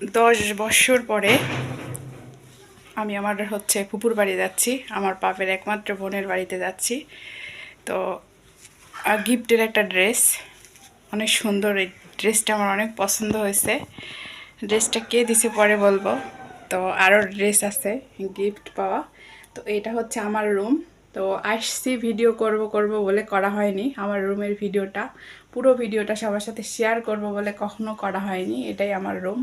দশ বছর পরে আমি আমার হচ্ছে ফুপুর বাড়ি যাচ্ছি, আমার পাপের একমাত্র বোনের বাড়িতে যাচ্ছি। তো গিফটের একটা ড্রেস, অনেক সুন্দর এই ড্রেসটা আমার অনেক পছন্দ হয়েছে। ড্রেসটা কে দিছে পরে বলব? তো, আরও ড্রেস আছে, গিফট পাওয়া। তো, এটা হচ্ছে আমার রুম। তো, আসছি ভিডিও করব করব বলে করা হয়নি, আমার রুমের ভিডিওটা। পুরো ভিডিওটা সবার সাথে শেয়ার করব বলে কখনো করা হয়নি, এটাই আমার রুম।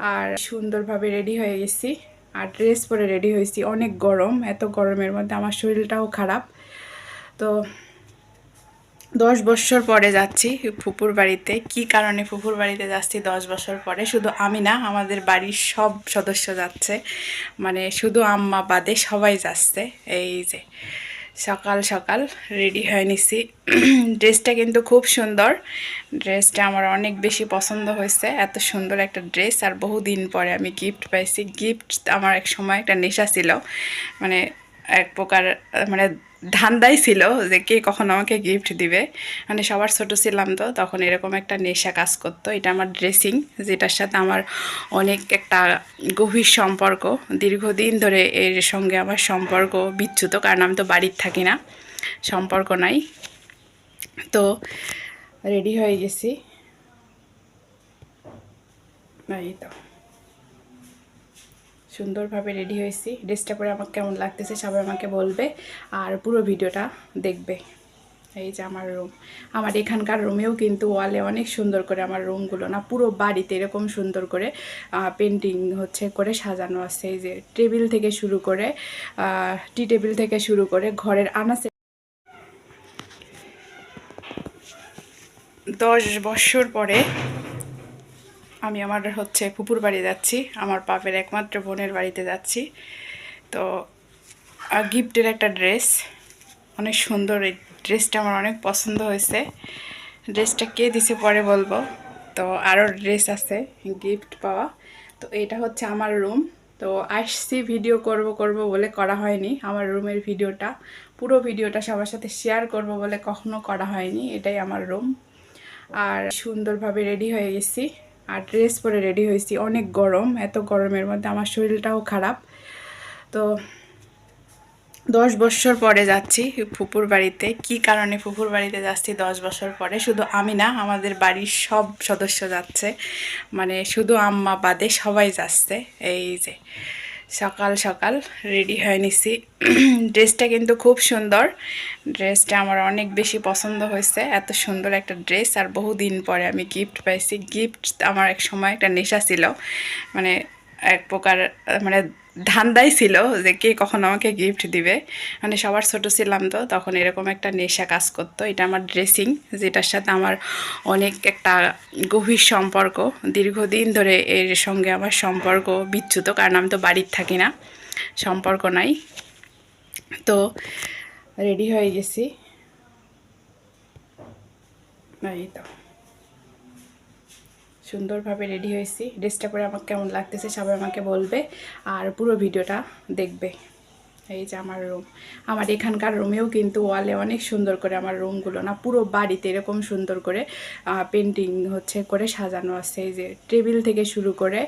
আর সুন্দরভাবে রেডি হয়ে গেছি। আর ড্রেস পরে রেডি হয়েছি। অনেক গরম, এত গরমের মধ্যে আমার শরীরটাও খারাপ। তো দশ বছর পরে যাচ্ছি ফুপুর বাড়িতে। কি কারণে ফুপুর বাড়িতে যাচ্ছি দশ বছর পরে? শুধু আমি না, আমাদের বাড়ির সব সদস্য যাচ্ছে। মানে শুধু আম্মা বাদে সবাই যাচ্ছে। এই যে সকাল সকাল রেডি হয়ে নিছি। ড্রেসটা কিন্তু খুব সুন্দর। ড্রেসটা আমার অনেক বেশি পছন্দ হয়েছে। এত সুন্দর একটা ড্রেস আর বহুদিন পরে আমি গিফট পাইছি। গিফট আমার এক সময় একটা নেশা ছিল। মানে এক প্রকার মানে ধান্দাই ছিল যে কে কখন আমাকে গিফট দিবে। মানে সবার ছোট ছিলাম তো, তখন এরকম একটা নেশা কাজ করতো। এটা আমার ড্রেসিং যেটার সাথে আমার অনেক একটা গভীর সম্পর্ক। দীর্ঘদিন ধরে এর সঙ্গে আমার সম্পর্ক বিচ্যুত, কারণ আমি তো বাড়ির থাকি না। সম্পর্ক নাই। তো রেডি হয়ে গেছি। তো। সুন্দরভাবে রেডি হয়েছি। ড্রেসটা পরে আমাকে কেমন লাগতেছে সবাই আমাকে বলবে। আর পুরো ভিডিওটা দেখবে। এই যে আমার রুম আমার এখানকার রুমেও কিন্তু ওয়ালে অনেক সুন্দর করে আমার রুমগুলো না, পুরো বাড়িতে এরকম সুন্দর করে পেন্টিং হচ্ছে করে সাজানো আছে। এই যে টেবিল থেকে শুরু করে টি টেবিল থেকে শুরু করে ঘরের আনাচে দশ বছর পরে আমি আমার হচ্ছে ফুপুর বাড়ি যাচ্ছি, আমার পাপের একমাত্র বোনের বাড়িতে যাচ্ছি। তো গিফটের একটা ড্রেস, অনেক সুন্দর এই ড্রেসটা আমার অনেক পছন্দ হয়েছে। ড্রেসটা কে দিছে পরে বলব? তো, আরও ড্রেস আছে, গিফট পাওয়া। তো, এটা হচ্ছে আমার রুম। তো, আসছি ভিডিও করব করব বলে করা হয়নি, আমার রুমের ভিডিওটা। পুরো ভিডিওটা সবার সাথে শেয়ার করব বলে কখনো করা হয়নি, এটাই আমার রুম। আর সুন্দরভাবে রেডি হয়ে গেছি। আর ড্রেস পরে রেডি হয়েছি। অনেক গরম, এত গরমের মধ্যে আমার শরীরটাও খারাপ। তো দশ বছর পরে যাচ্ছি ফুপুর বাড়িতে। কি কারণে ফুপুর বাড়িতে যাচ্ছি দশ বছর পরে? শুধু আমি না, আমাদের বাড়ির সব সদস্য যাচ্ছে। মানে শুধু আম্মা বাদে সবাই যাচ্ছে। এই যে সকাল সকাল রেডি হয়ে নিছি। ড্রেসটা কিন্তু খুব সুন্দর। ড্রেসটা আমার অনেক বেশি পছন্দ হয়েছে। এত সুন্দর একটা ড্রেস আর বহুদিন পরে আমি গিফট পাইছি। গিফট আমার এক সময় একটা নেশা ছিল। মানে এক প্রকার মানে ধান্দাই ছিল যে কে কখন আমাকে গিফট দিবে। মানে সবার ছোট ছিলাম তো, তখন এরকম একটা নেশা কাজ করতো। এটা আমার ড্রেসিং যেটার সাথে আমার অনেক একটা গভীর সম্পর্ক। দীর্ঘদিন ধরে এর সঙ্গে আমার সম্পর্ক বিচ্যুত, কারণ আমি তো বাড়ির থাকি না, সম্পর্ক নাই। তো রেডি হয়ে গেছি। তো। সুন্দরভাবে রেডি হয়েছি। ড্রেসটা পরে আমাকে কেমন লাগতেছে সবাই আমাকে বলবে। আর পুরো ভিডিওটা দেখবে। এই যে আমার রুম আমার এখানকার রুমেও কিন্তু ওয়ালে অনেক সুন্দর করে আমার রুমগুলো না পুরো বাড়িতে এরকম সুন্দর করে পেন্টিং হচ্ছে করে সাজানো আছে। এই যে টেবিল থেকে শুরু করে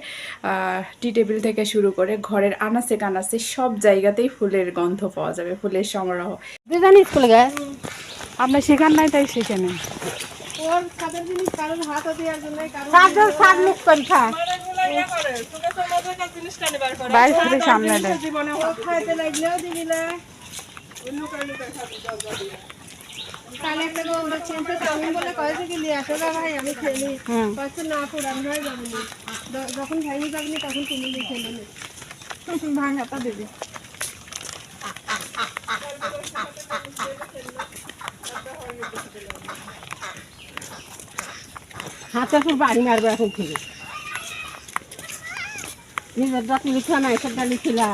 টি টেবিল থেকে শুরু করে ঘরের আনাচে কানাচে সব জায়গাতেই ফুলের গন্ধ পাওয়া যাবে ফুলের সমারোহ জানি গে আপনার শেখার নাই তাই শেখেন ওর কাদের জিনিস কারোর হাত দেওয়ার জন্য সাজ মুখ করে থাক বাইশ থেকে সামনে দেয়। জীবনে ও খাইতে লাগলেও দিবি না। কালে একটা গো ওরা চিনতে চাউমিন বলে কয়েছে কি নিয়ে আসো না ভাই আমি কয়েছে না পুরান যাবে না। যখন তখন তুমি নিয়ে ভাঙাটা দিবি। হাতে খুব বাড়ি মারবে এখন থেকে। নিজের ডালি লিখা না এসব ডালি খেলা।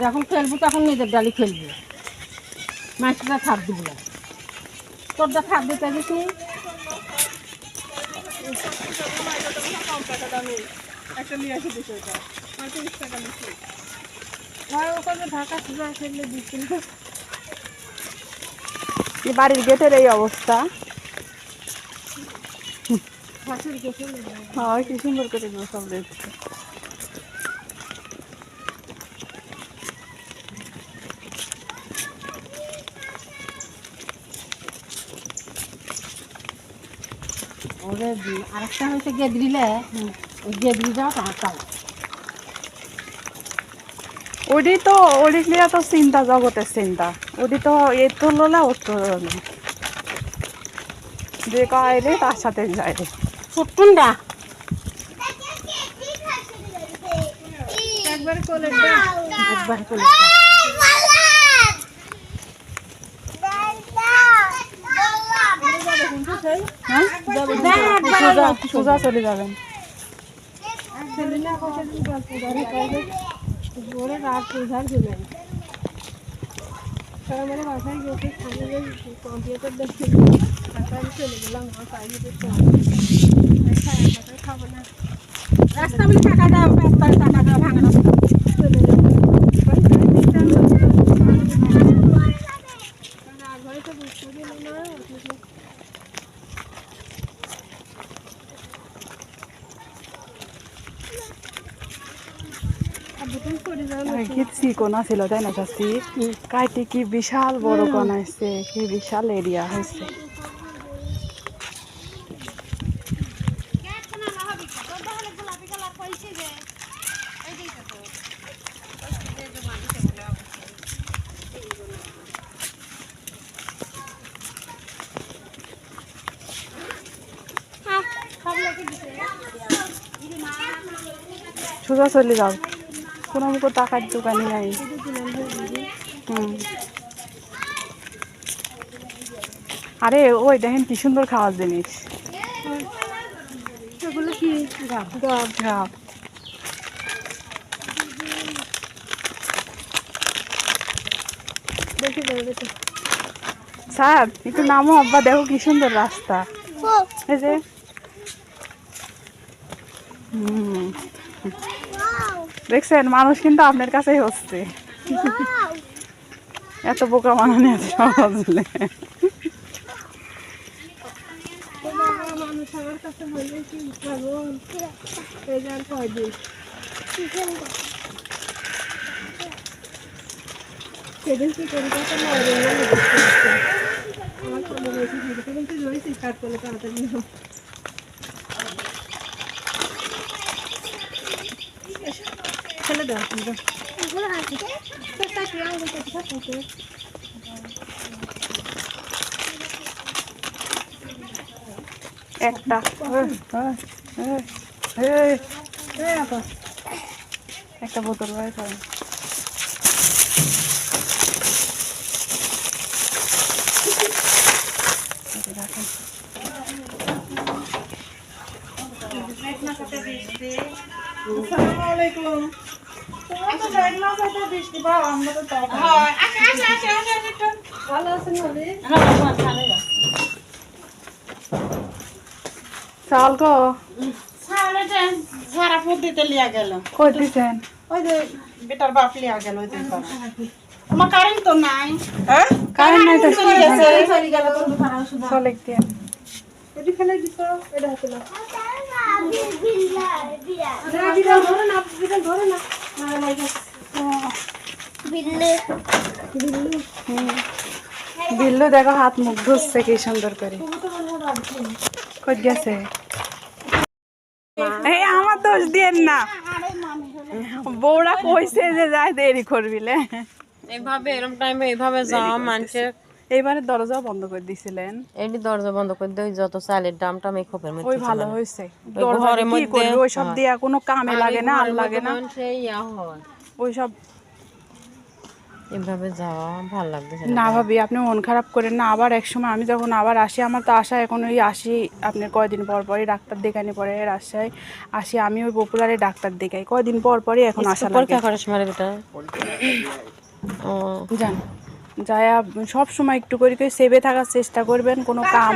যখন খেলব তখন নিজের ডালি খেলব। মাছটা থাপ দিব না। তোরটা থাপ দিতে দিচ্ছিল বাড়ির গেটের এই অবস্থা। হাতের হয় কি সুন্দর করে সব দেখছে ওরে আরেকটা হচ্ছে গেদরিলে। ওই গেদরি যাও ওডি তো ওডি লিয়া তো চিন্তা জগতের চিন্তা। ওডি তো এ তো লোলা ও তো যে কয় রে তার সাথে যায়। রে ছোট্টুন্ডা একবার কোলে একবার করে হ্যাঁ সোজা সোজা চলে যাবেন। ওরে রাত প্রধান চলে তারা মানে বাসায় গেছে কম্পিউটার দেখে চলে গেলাম আমার কি চিকন ছিল তাই না শাস্তি কাইতে কি বিশাল বড় কন কি বিশাল এরিয়া হয়েছে সোজা চলে যাও। কোনো মুখো টাকার দোকানে নাই হুম। আরে ওই দেখেন কি সুন্দর খাওয়ার জিনিস। স্যার একটু নামো আব্বা দেখো কি সুন্দর রাস্তা। এই যে। হুম। দেখছেন মানুষ কিন্তু আপনার কাছেই হচ্ছে। এত বোকা মানানি এত সহজ আমার কাছে বললে কি পাগল এই যার কয়দিন সেদিন কি কলকাতা মরে আমার কোনো তো একটা। চাল গো সারা লিয়া গেল। কই দিছেন? ওই যে বেটার বাপ লিয়া গেল ওই দিন আমার কারেন্ট তো নাই। কারেন্ট নাই তো। চলে গেল কোন দোকানে ওষুধ চলে দিয়ে এটি ফেলে দিত এটা হাতে না না ধরে না ধরে না। বিল্লু দেখো হাত মুখ ধুচ্ছে কি সুন্দর করে। কই গেছে? এই আমার দোষ দিয়েন না। বউরা কইছে যে যাই দেরি করবিলে এইভাবে এরকম টাইমে এইভাবে যাওয়া মানুষের এইবারে দরজাও বন্ধ করে দিছিলেন। এটি দরজা বন্ধ করে দিয়ে যত চালের দামটা আমি খোপের মধ্যে ওই ভালো হয়েছে। ওই দরজা কি মধ্যে- ওই সব দিয়া কোনো কামে লাগে না আর লাগে না। সেই হয়। ওই সব এইভাবে যাওয়া ভালো লাগতেছে না। ভাবি আপনি মন খারাপ করেন না। আবার এক সময় আমি যখন আবার আসি আমার তো আশা এখন ওই আসি আপনার কয়দিন পর পরই ডাক্তার দেখানি পরে রাজশাহী আসি আমি ওই পপুলারে ডাক্তার দেখাই। কয়দিন পর পরই এখন আসা লাগে পরীক্ষা করার সময় বেটা ও যান। যায়া সব সময় একটু করে করে সেভে থাকার চেষ্টা করবেন কোনো কাম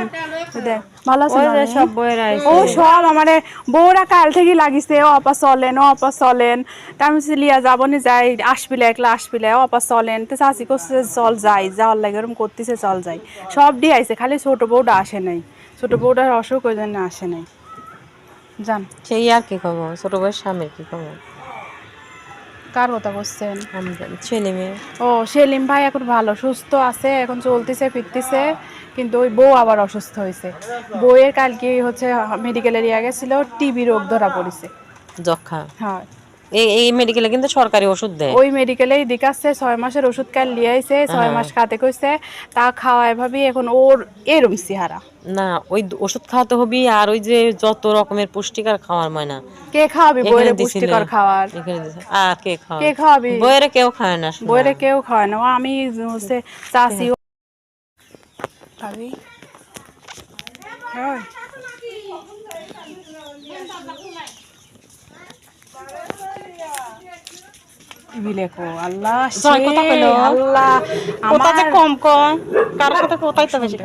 ভালো আছে? সব বইয়ের ও সব আমারে বউরা কাল থেকে লাগিছে ও অপা চলেন ও অপা চলেন। তা আমি লিয়া যাব নি যাই আসবিলে একলা আসবিলে ও অপা চলেন। তো চাচি করছে চল যাই যাওয়ার লাগে এরকম করতেছে চল যাই। সব দিয়ে আইছে খালি ছোট বউটা আসে নাই। ছোট বউটার অসুখ ওই জন্য আসে নাই। যান। সেই আর কি খবর? ছোট বয়স স্বামীর কি খবর? কার কথা বলছেন আমাদের ছেলে মেয়ে। ও সেলিম ভাই এখন ভালো সুস্থ আছে এখন চলতেছে ফিরতেছে কিন্তু ওই বউ আবার অসুস্থ হয়েছে। বউয়ের কালকে হচ্ছে মেডিকেলের ইয়া গেছিল টিবি রোগ ধরা পড়েছে। যক্ষা হ্যাঁ। এই এই মেডিকেলে কিন্তু সরকারি ওষুধ দেয়। ওই মেডিকেলেই দেখাচ্ছে ছয় মাসের ওষুধ কাল লিয়ে আইছে ছয় মাস খাতে কইছে তা খাওয়ায় ভাবি এখন ওর এরম চেহারা। না ওই ওষুধ খাওয়াতে হবি আর ওই যে যত রকমের পুষ্টিকর খাওয়ার ময়না। কে খাওয়াবি এখানে পুষ্টিকর খাওয়ার? আর কে খাওয়াবে? কে খাওয়াবি? বইয়েরে কেউ খায় না শোনা। বইয়ের কেউ খাওয়ায় না। আমি হচ্ছে চাষি ভাবি। হয়। বিলেকো আল্লাহ কথা কইলো। আল্লাহ কোথা যে আমার কম কম কার সাথে কোথায় তো বেশি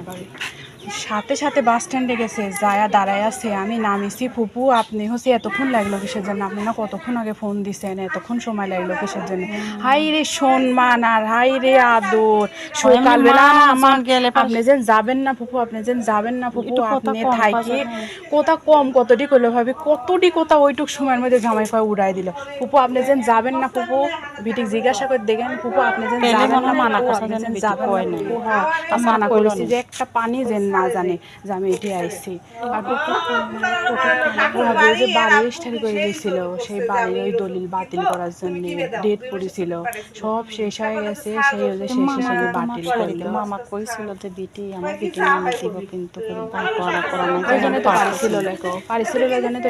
সাথে সাথে বাস স্ট্যান্ডে গেছে যায়া দাঁড়ায় আছে। আমি নামিছি ফুপু আপনি হচ্ছে এতক্ষণ লাগল কিসের জন্য? আপনি না কতক্ষণ আগে ফোন দিছেন? এতক্ষণ সময় লাগল কিসের জন্য? হাই রে সম্মান আর হাই রে আদর। সকালবেলা আমার গেলে আপনি যেন যাবেন না ফুপু আপনি যেন যাবেন না ফুপু আপনি থাকি কোথা কম কতটি করলে ভাবি কতটি কোথা ওইটুক সময়ের মধ্যে জামাই কয় উড়াই দিল। ফুপু আপনি যেন যাবেন না ফুপু বিটিক জিজ্ঞাসা করে দেখেন ফুপু আপনি যেন যাবেন না মানা ফুপু, করছে আপনি যেন যাবেন না হ্যাঁ, মানা করেছি যে একটা পানি যেন না জানে যে আমি এটি আইছি। আর যে বাড়ি স্টাডি করে গেছিল সেই বাড়ির ওই দলিল বাতিল করার জন্য ডেট পড়েছিল সব শেষ হয়ে গেছে সেই যে শেষে বাতিল করিল। মামা কইছিল যে বিটি আমার বিটি নামে দিব কিন্তু পারিছিল লেখো। পারিছিল জন্য তো